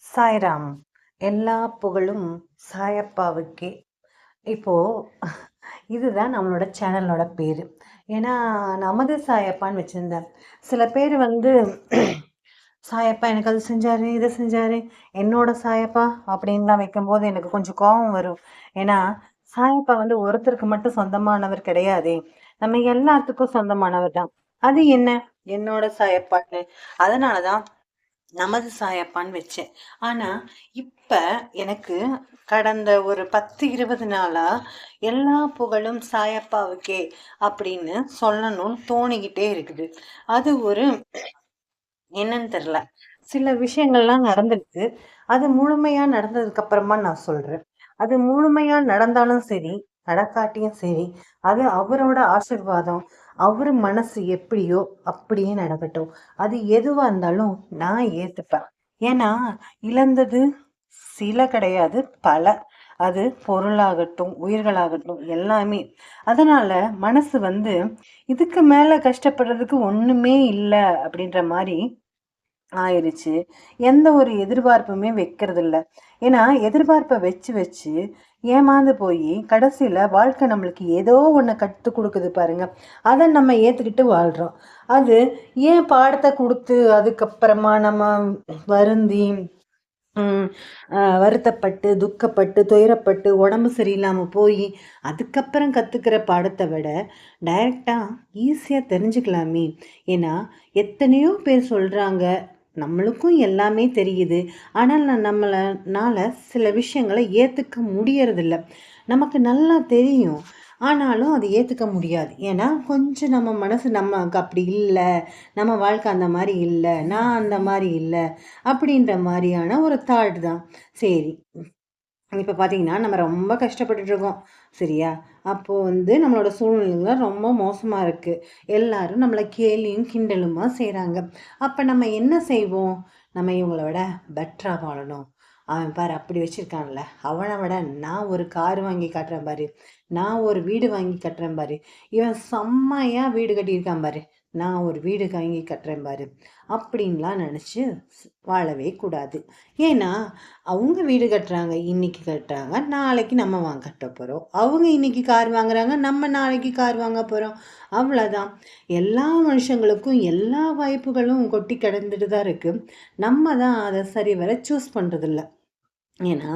சாய்ராம். எல்லா புகழும் சாயப்பாவுக்கே. இப்போது இதுதான் நம்மளோட சேனலோட பேர். ஏன்னா நமது சாயப்பான்னு வச்சுருந்தேன் சில பேர் வந்து சாயப்பா எனக்கு அது செஞ்சாரு இதை செஞ்சாரு என்னோட சாயப்பா அப்படின்லாம் வைக்கும்போது எனக்கு கொஞ்சம் கோபம் வரும். ஏன்னா சாயப்பா வந்து ஒருத்தருக்கு மட்டும் சொந்தமானவர் கிடையாதே. நம்ம எல்லாத்துக்கும் சொந்தமானவர் தான். அது என்ன? என்னோட சாயப்பான்னு. அதனாலதான் நமது சாயப்பான்னு வச்சேன். ஆனா இப்ப எனக்கு கடந்த ஒரு பத்து இருபது நாளா எல்லா புகழும் சாயப்பாவுக்கே அப்படின்னு சொல்லணும்னு தோணிக்கிட்டே இருக்குது. அது ஒரு என்னன்னு தெரியல சில விஷயங்கள்லாம் நடந்திருக்கு. அது முழுமையா நடந்ததுக்கு அப்புறமா நான் சொல்றேன். அது முழுமையா நடந்தாலும் சரி நடக்காட்டியும் சரி அது அவரோட ஆசிர்வாதம் அவர் மனசு எப்படியோ அப்படியே நடக்கட்டும். அது எதுவாக இருந்தாலும் நான் ஏத்துப்பேன். ஏன்னா இழந்தது சில கிடையாது பல. அது பொருளாகட்டும் உயிர்களாகட்டும் எல்லாமே. அதனால மனசு வந்து இதுக்கு மேல கஷ்டப்படுறதுக்கு ஒண்ணுமே இல்லை அப்படின்ற மாதிரி ஆயிடுச்சு எந்த ஒரு எதிர்பார்ப்புமே வைக்கிறது இல்ல ஏன்னா எதிர்பார்ப்பை வச்சு வச்சு ஏமாந்து போய் கடைசியில் வாழ்க்கை நம்மளுக்கு ஏதோ ஒன்று கற்றுக் கொடுக்குது பாருங்கள் அதை நம்ம ஏற்றுக்கிட்டு வாழ்கிறோம் அது ஏன் பாடத்தை கொடுத்து அதுக்கப்புறமா நம்ம வருந்தி வருத்தப்பட்டு துக்கப்பட்டு துயரப்பட்டு உடம்பு சரியில்லாமல் போய் அதுக்கப்புறம் கற்றுக்கிற பாடத்தை விட டைரக்டா ஈஸியாக தெரிஞ்சுக்கலாமே. ஏன்னா எத்தனையோ பேர் சொல்கிறாங்க நம்மளுக்கும் எல்லாமே தெரியுது. ஆனால் நான் சில விஷயங்களை ஏற்றுக்க முடியறதில்ல. நமக்கு நல்லா தெரியும். ஆனாலும் அதை ஏற்றுக்க முடியாது. ஏன்னா கொஞ்சம் நம்ம மனசு நமக்கு அப்படி இல்லை. நம்ம வாழ்க்கை அந்த மாதிரி இல்லை. நான் அந்த மாதிரி இல்லை. அப்படின்ற மாதிரியான ஒரு தாட் தான். சரி. இப்போ பார்த்தீங்கன்னா நம்ம ரொம்ப கஷ்டப்பட்டுட்டுருக்கோம் சரியா? அப்போது வந்து நம்மளோட சூழ்நிலைகள் ரொம்ப மோசமாக இருக்குது எல்லோரும் நம்மளை கேலியும் கிண்டலுமாக செய்கிறாங்க அப்போ நம்ம என்ன செய்வோம்? நம்ம இவங்கள விட பெட்டராக வாழணும். அவன் பாரு அப்படி வச்சுருக்கான்ல. அவனை விட நான் ஒரு கார் வாங்கி கட்டுறேன் பாரு. நான் ஒரு வீடு வாங்கி கட்டுறேன் பாரு. இவன் செம்மையாக வீடு கட்டியிருக்கான் பாரு. நான் ஒரு வீடு வாங்கி கட்டுறேன் பாரு அப்படின்லாம் நினச்சி வாழவே கூடாது. ஏன்னா அவங்க வீடு கட்டுறாங்க இன்னைக்கு கட்டுறாங்க நாளைக்கு நம்ம வாங்க கட்ட போகிறோம் அவங்க இன்னைக்கு கார் வாங்குறாங்க நம்ம நாளைக்கு கார் வாங்க போகிறோம் அவ்வளோதான் எல்லா மனுஷங்களுக்கும் எல்லா வாய்ப்புகளும் கொட்டி கிடந்துட்டு தான் இருக்குது நம்ம தான் அதை சரிவர சூஸ் பண்ணுறதில்ல ஏன்னா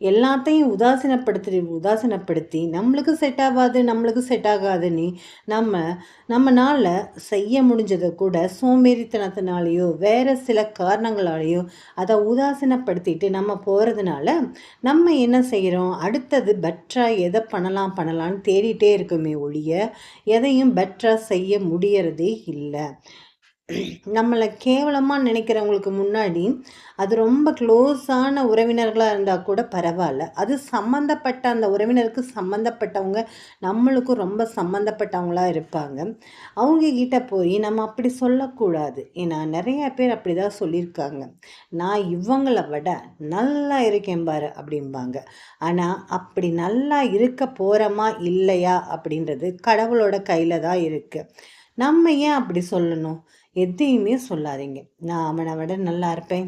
எல்லாத்தையும் உதாசீனப்படுத்தி உதாசீனப்படுத்தி நம்மளுக்கு செட் ஆகாது நம்மளுக்கு செட் ஆகாதுன்னு நம்ம நம்மனால் செய்ய முடிஞ்சதை கூட சோம்பேறித்தனத்தினாலேயோ வேறு சில காரணங்களாலேயோ அதை உதாசீனப்படுத்திட்டு நம்ம போகிறதுனால நம்ம என்ன செய்கிறோம் அடுத்தது பெட்டராக எதை பண்ணலாம் பண்ணலான்னு தேடிட்டே இருக்குமே ஒழிய எதையும் பெட்டராக செய்ய முடியறதே இல்லை. நம்மளை கேவலமாக நினைக்கிறவங்களுக்கு முன்னாடி அது ரொம்ப க்ளோஸான உறவினர்களாக இருந்தால் கூட பரவாயில்ல. அது சம்மந்தப்பட்ட அந்த உறவினருக்கு சம்மந்தப்பட்டவங்க நம்மளுக்கும் ரொம்ப சம்மந்தப்பட்டவங்களா இருப்பாங்க. அவங்க கிட்ட போய் நம்ம அப்படி சொல்லக்கூடாது. ஏன்னா நிறையா பேர் அப்படி தான் சொல்லியிருக்காங்க. நான் இவங்களை விட நல்லா இருக்கேன் பாரு அப்படிம்பாங்க. ஆனால் அப்படி நல்லா இருக்க போகிறோமா இல்லையா அப்படின்றது கடவுளோட கையில் தான் இருக்குது நம்ம ஏன் அப்படி சொல்லணும்? எதையுமே சொல்லாதீங்க. நான் அவனை விட நல்லா இருப்பேன்.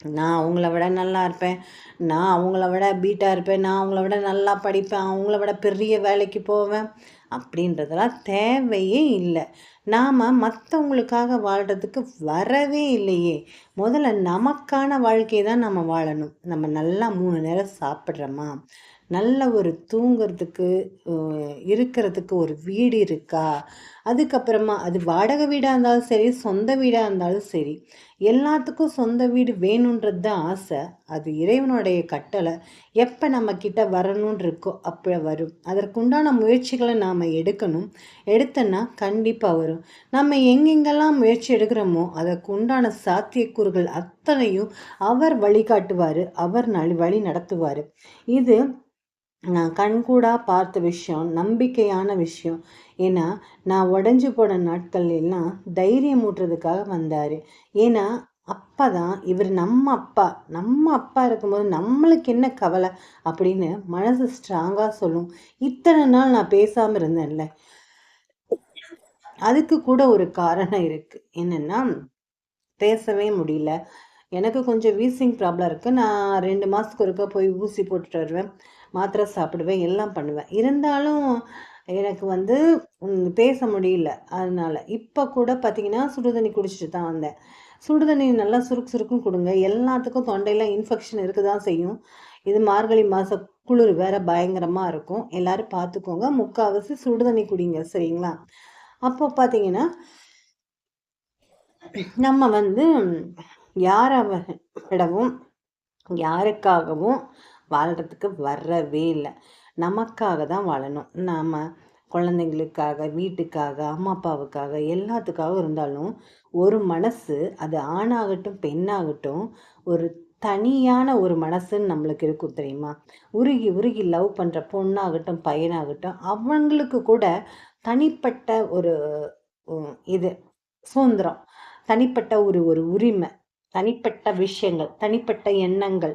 நான் அவங்கள விட நல்லா இருப்பேன். நான் அவங்கள விட பீட்டாக இருப்பேன். நான் அவங்கள விட நல்லா படிப்பேன். அவங்கள விட பெரிய வேலைக்கு போவேன். அப்படின்றதெல்லாம் தேவையே இல்லை. நாம் மற்றவங்களுக்காக வாழ்கிறதுக்கு வரவே இல்லையே. முதல்ல நமக்கான வாழ்க்கையை தான் நம்ம வாழணும். நம்ம நல்லா மூணு நேரம் சாப்பிட்றோமா? நல்ல ஒரு தூங்குறதுக்கு இருக்கிறதுக்கு ஒரு வீடு இருக்கா? அதுக்கப்புறமா அது வாடகை வீடாக இருந்தாலும் சரி சொந்த வீடாக இருந்தாலும் சரி எல்லாத்துக்கும் சொந்த வீடு வேணுன்றது தான் ஆசை. அது இறைவனுடைய கட்டளை. எப்போ நம்ம கிட்ட வரணும்னு இருக்கோ அப்போ வரும். அதற்குண்டான முயற்சிகளை நாம் எடுக்கணும். எடுத்தோன்னா கண்டிப்பாக வரும். நம்ம எங்கெங்கெல்லாம் முயற்சி எடுக்கிறோமோ அதற்கு உண்டான சாத்தியக்கூறுகள் அத்தனையும் அவர் வழிகாட்டுவார். அவர் நல் வழி நடத்துவார். இது நான் கண்கூடாக பார்த்த விஷயம் நம்பிக்கையான விஷயம். ஏன்னா நான் உடஞ்சி போன நாட்கள் எல்லாம் தைரியம் ஊட்டுறதுக்காக வந்தார். ஏன்னா அப்பா தான் இவர் நம்ம அப்பா நம்ம அப்பா இருக்கும்போது நம்மளுக்கு என்ன கவலை அப்படின்னு மனசு ஸ்ட்ராங்காக சொல்லும். இத்தனை நாள் நான் பேசாமல் இருந்தேன்ல. அதுக்கு கூட ஒரு காரணம் இருக்குது என்னென்னா பேசவே முடியல. எனக்கு கொஞ்சம் வீசிங் ப்ராப்ளம் இருக்குது நான் ரெண்டு மாதத்துக்கு ஒருக்கா போய் ஊசி போட்டுட்டு வருவேன். மாத்திரை சாப்பிடுவேன். எல்லாம் பண்ணுவேன். இருந்தாலும் எனக்கு வந்து பேச முடியல. அதனால் இப்போ கூட பார்த்திங்கன்னா சுடுதண்ணி குடிச்சிட்டு தான் வந்தேன். சுடுதண்ணி நல்லா சுருக்கு சுருக்குன்னு கொடுங்க. எல்லாத்துக்கும் தொண்டையில் இன்ஃபெக்ஷன் இருக்க தான் செய்யும். இது மார்கழி மாத குளிர் வேற பயங்கரமாக இருக்கும். எல்லோரும் பார்த்துக்கோங்க முக்கால்வாசி சுடுதண்ணி குடிங்க சரிங்களா? அப்போ பார்த்தீங்கன்னா நம்ம வந்து யாரை விடவும் யாருக்காகவும் வாழ்கிறதுக்கு வரவே இல்லை. நமக்காக தான் வாழணும். நாம் குழந்தைங்களுக்காக வீட்டுக்காக அம்மா அப்பாவுக்காக எல்லாத்துக்காக இருந்தாலும் ஒரு மனசு அது ஆணாகட்டும் பெண்ணாகட்டும் ஒரு தனியான ஒரு மனசுன்னு நம்மளுக்கு இருக்கும் தெரியுமா? உருகி உருகி லவ் பண்ணுற பொண்ணாகட்டும் பையனாகட்டும் அவங்களுக்கு கூட தனிப்பட்ட ஒரு இது சுதந்திரம். தனிப்பட்ட ஒரு ஒரு உரிமை. தனிப்பட்ட விஷயங்கள் தனிப்பட்ட எண்ணங்கள்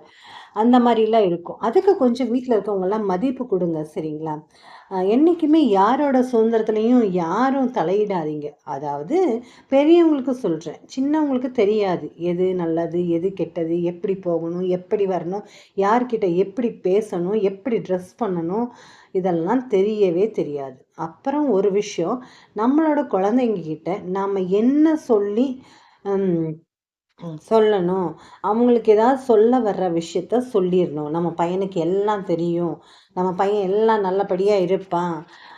அந்த மாதிரிலாம் இருக்கும். அதுக்கு கொஞ்சம் வீட்டில் இருக்கவங்கெல்லாம் மதிப்பு கொடுங்க சரிங்களா? என்றைக்குமே யாரோட சுதந்திரத்துலேயும் யாரும் தலையிடாதீங்க. அதாவது பெரியவங்களுக்கு சொல்கிறேன் சின்னவங்களுக்கு தெரியாது எது நல்லது எது கெட்டது எப்படி போகணும் எப்படி வரணும் யார்கிட்ட எப்படி பேசணும் எப்படி ட்ரெஸ் பண்ணணும் இதெல்லாம் தெரியவே தெரியாது. அப்புறம் ஒரு விஷயம் நம்மளோட குழந்தைங்க கிட்ட நாம் என்ன சொல்லி சொல்லணும். அவங்களுக்கு ஏதாவது சொல்ல வர்ற விஷயத்த சொல்லிடணும் நம்ம பையனுக்கு எல்லாம் தெரியும். நம்ம பையன் எல்லாம் நல்லபடியாக இருப்பான்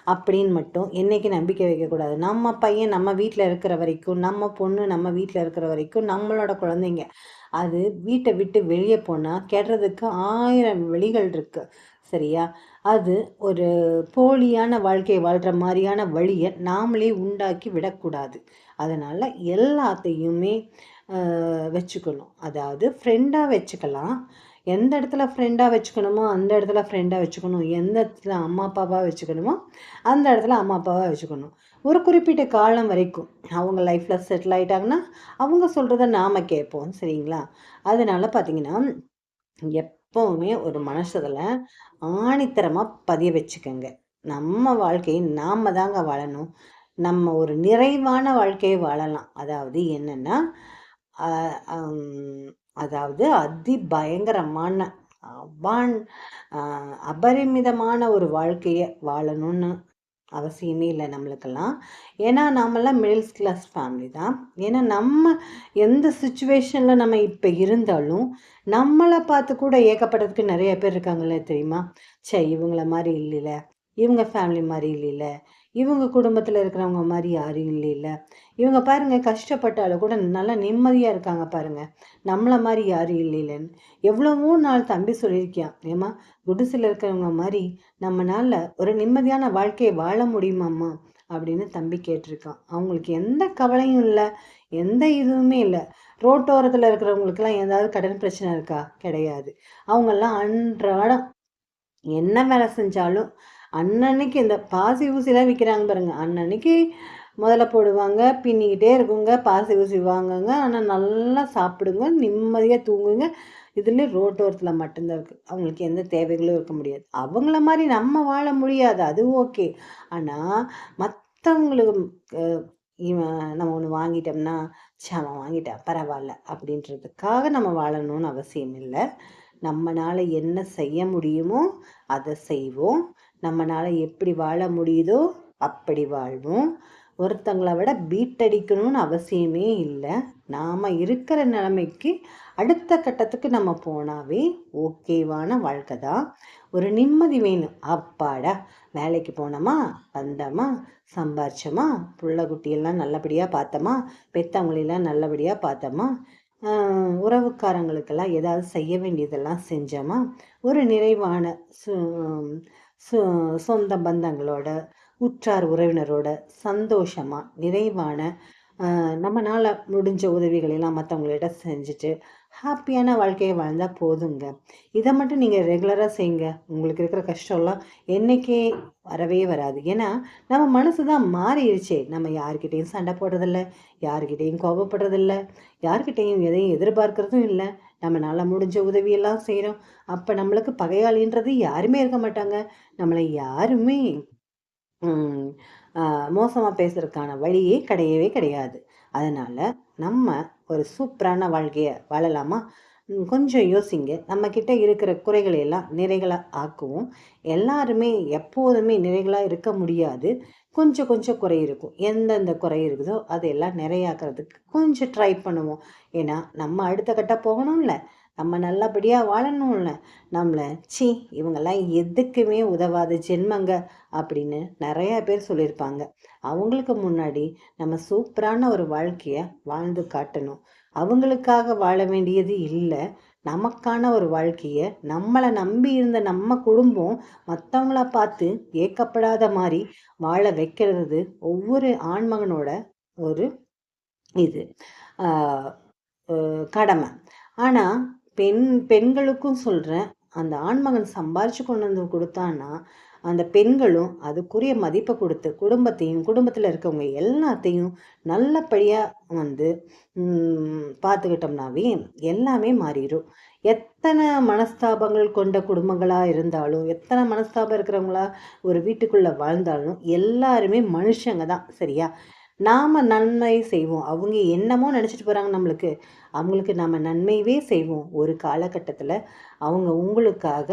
அப்படின்னு மட்டும் என்றைக்கு நம்பிக்கை வைக்கக்கூடாது. நம்ம பையன் நம்ம வீட்டில் இருக்கிற வரைக்கும் நம்ம பொண்ணு நம்ம வீட்டில் இருக்கிற வரைக்கும் நம்மளோட குழந்தைங்க அது வீட்டை விட்டு வெளியே போனால் கெடுறதுக்கு ஆயிரம் வழிகள் இருக்குது சரியா? அது ஒரு போலியான வாழ்க்கையை வாழ்கிற மாதிரியான வழியை நாமளே உண்டாக்கி விடக்கூடாது. அதனால் எல்லாத்தையுமே வச்சுக்கணும். அதாவது ஃப்ரெண்டாக வச்சுக்கலாம். எந்த இடத்துல ஃப்ரெண்டாக வச்சுக்கணுமோ அந்த இடத்துல ஃப்ரெண்டாக வச்சுக்கணும். எந்த இடத்துல அம்மா அப்பாவாக வச்சுக்கணுமோ அந்த இடத்துல அம்மா அப்பாவாக வச்சுக்கணும். ஒரு குறிப்பிட்ட காலம் வரைக்கும் அவங்க லைஃப்பில் செட்டில் ஆகிட்டாங்கன்னா அவங்க சொல்கிறத நாம் கேட்போம். சரிங்களா? அதனால் பார்த்திங்கன்னா எப்போவுமே ஒரு மனசதில் ஆணித்தரமாக பதிய வச்சுக்கோங்க. நம்ம வாழ்க்கையை நாம் தாங்க வாழணும். நம்ம ஒரு நிறைவான வாழ்க்கையை வாழலாம். அதாவது என்னென்னா அதாவது அதி பயங்கரமான அவான் அபரிமிதமான ஒரு வாழ்க்கையை வாழணும்னு அவசியமே இல்லை நம்மளுக்கெல்லாம். ஏன்னா நாமெல்லாம் மிடில்ஸ் கிளாஸ் ஃபேமிலி தான். ஏன்னா நம்ம எந்த சுச்சுவேஷனில் நம்ம இப்போ இருந்தாலும் நம்மளை பார்த்து கூட ஏகப்பட்டதுக்கு நிறைய பேர் இருக்காங்களே தெரியுமா? சே இவங்கள மாதிரி இல்லைல்ல. இவங்க ஃபேமிலி மாதிரி இல்லைல்ல. இவங்க குடும்பத்தில் இருக்கிறவங்க மாதிரி யாரும் இல்லைல்ல. இவங்க பாருங்கள் கஷ்டப்பட்டாலும் கூட நல்லா நிம்மதியாக இருக்காங்க பாருங்கள் நம்மளை மாதிரி யாரும் இல்லைன்னு எவ்வளவோ நாள் தம்பி சொல்லியிருக்கியான் ஏமா குடிசில் இருக்கிறவங்க மாதிரி நம்மளால் ஒரு நிம்மதியான வாழ்க்கையை வாழ முடியுமாம்மா? அப்படின்னு தம்பி கேட்டிருக்கான். அவங்களுக்கு எந்த கவலையும் இல்லை எந்த இதுவுமே இல்லை. ரோட்டோரத்தில் இருக்கிறவங்களுக்கெல்லாம் ஏதாவது கடன் பிரச்சனை இருக்கா? கிடையாது. அவங்கெல்லாம் அன்றாடம் என்ன வேலை செஞ்சாலும் அன்னன்னைக்கு இந்த பாசி ஊசிலாம் விற்கிறாங்க பாருங்கள் அன்னன்னைக்கு முதல்ல போடுவாங்க பின்னிக்கிட்டே இருக்குங்க. பாசி ஊசி வாங்குங்க. ஆனால் நல்லா சாப்பிடுங்க. நிம்மதியாக தூங்குங்க. இதுலேயே ரோட்டோரத்தில் மட்டும்தான் இருக்குது அவங்களுக்கு எந்த தேவைகளும் இருக்க முடியாது. அவங்கள மாதிரி நம்ம வாழ முடியாது. அது ஓகே. ஆனால் மற்றவங்களுக்கு இவன் நம்ம ஒன்று வாங்கிட்டோம்னா அவன் வாங்கிட்டான் பரவாயில்ல அப்படின்றதுக்காக நம்ம வாழணும்னு அவசியம் இல்லை. நம்மளால் என்ன செய்ய முடியுமோ அதை செய்வோம். நம்மளால் எப்படி வாழ முடியுதோ அப்படி வாழ்வோம். ஒருத்தங்களை விட பீட் அடிக்கணும்னு அவசியமே இல்லை. நாம் இருக்கிற நிலைமைக்கு அடுத்த கட்டத்துக்கு நம்ம போனாவே ஓகேவான வாழ்க்கை தான். ஒரு நிம்மதி வேணும். அப்பாடா வேலைக்கு போனோமா? வந்தோமா? சம்பாரிச்சோமா? புள்ள குட்டியெல்லாம் நல்லபடியாக பார்த்தோமா? பெத்தவங்களெல்லாம் நல்லபடியாக பார்த்தோமா? உறவுக்காரங்களுக்கெல்லாம் ஏதாவது செய்ய வேண்டியதெல்லாம் செஞ்சோமா? ஒரு நிறைவான சு சொந்த பந்தங்களோட உற்றார் உறவினரோட சந்தோஷமாக நிறைவான நம்மளால் முடிஞ்ச உதவிகளெல்லாம் மற்றவங்கள்ட்ட செஞ்சுட்டு ஹாப்பியான வாழ்க்கையை வாழ்ந்தால் போதுங்க. இதை மட்டும் நீங்கள் ரெகுலராக செய்யுங்க உங்களுக்கு இருக்கிற கஷ்டம்லாம் என்றைக்கே வரவே வராது. ஏன்னா நம்ம மனசு தான் மாறிடுச்சே. நம்ம யார்கிட்டேயும் சண்டை போடுறதில்ல யார்கிட்டேயும் கோபப்படுறதில்ல யார்கிட்டேயும் எதையும் எதிர்பார்க்குறதும் இல்லை. நம்மளால் முடிஞ்ச உதவியெல்லாம் செய்கிறோம் அப்போ நம்மளுக்கு பகையாளின்றது யாருமே இருக்க மாட்டாங்க. நம்மளை யாருமே மோசமாக பேசுறதுக்கான வழியே கிடையவே கிடையாது. அதனால் நம்ம ஒரு சூப்பரான வாழ்க்கையை வாழலாமா? கொஞ்சம் யோசிங்க. நம்மக்கிட்ட இருக்கிற குறைகளை எல்லாம் நிறைகளாக ஆக்குவோம். எல்லாருமே எப்போதுமே நிறைகளாக இருக்க முடியாது. கொஞ்சம் கொஞ்சம் குறை இருக்கும். எந்தெந்த குறை இருக்குதோ அதையெல்லாம் நிறையாக்குறதுக்கு கொஞ்சம் ட்ரை பண்ணுவோம். ஏன்னா நம்ம அடுத்த கட்ட போகணும்ல. நம்ம நல்லபடியாக வாழணும்ல. நம்மளை சி இவங்கெல்லாம் எதுக்குமே உதவாத ஜென்மங்க அப்படின்னு நிறையா பேர் சொல்லியிருப்பாங்க. அவங்களுக்கு முன்னாடி நம்ம சூப்பரான ஒரு வாழ்க்கையை வாழ்ந்து காட்டணும். அவங்களுக்காக வாழ வேண்டியது இல்லை. நமக்கான ஒரு வாழ்க்கையை நம்மளை நம்பி இருந்த நம்ம குடும்பம் மற்றவங்கள பார்த்து ஏக்கப்படாத மாதிரி வாழ வைக்கிறது ஒவ்வொரு ஆண்மகனோட ஒரு இது. கடமை. ஆனால் பெண் பெண்களுக்கும் சொல்கிறேன் அந்த ஆண்மகன் சம்பாரிச்சு கொண்டு வந்து கொடுத்தான்னா அந்த பெண்களும் அதுக்குரிய மதிப்பை கொடுத்து குடும்பத்தையும் குடும்பத்தில் இருக்கவங்க எல்லாத்தையும் நல்லபடியாக வந்து பார்த்துக்கிட்டோம்னாவே எல்லாமே மாறிடும். எத்தனை மனஸ்தாபங்கள் கொண்ட குடும்பங்களாக இருந்தாலும் எத்தனை மனஸ்தாபம் இருக்கிறவங்களா ஒரு வீட்டுக்குள்ளே வாழ்ந்தாலும் எல்லாருமே மனுஷங்க தான் சரியா? நாம் நன்மை செய்வோம். அவங்க என்னமோ நினச்சிட்டு போகிறாங்க நம்மளுக்கு. அவங்களுக்கு நாம் நன்மையவே செய்வோம். ஒரு காலகட்டத்தில் அவங்க உங்களுக்காக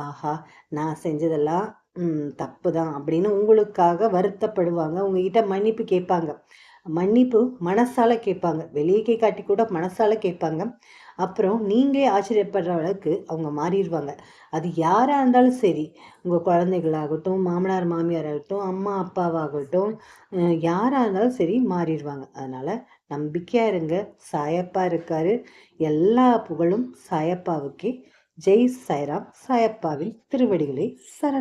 ஆஹா நான் செஞ்சதெல்லாம் தப்பு தான் அப்படின்னு உங்களுக்காக வருத்தப்படுவாங்க. உங்ககிட்ட மன்னிப்பு கேட்பாங்க. மன்னிப்பு மனசால கேட்பாங்க. வெளியே காட்டி கூட மனசால கேட்பாங்க. அப்புறம் நீங்களே ஆச்சரியப்படுற அளவுக்கு அவங்க மாறிடுவாங்க. அது யாராக இருந்தாலும் சரி உங்கள் குழந்தைகளாகட்டும் மாமனார் மாமியாராகட்டும் அம்மா அப்பாவாகட்டும் யாராக இருந்தாலும் சரி மாறிடுவாங்க. அதனால் நம்பிக்கையாக இருங்க. சாயப்பா இருக்கார். எல்லா புகழும் சாயப்பாவுக்கே. ஜெய் சாய்ராம் சாயப்பாவின் திருவடிகளை சரணம்.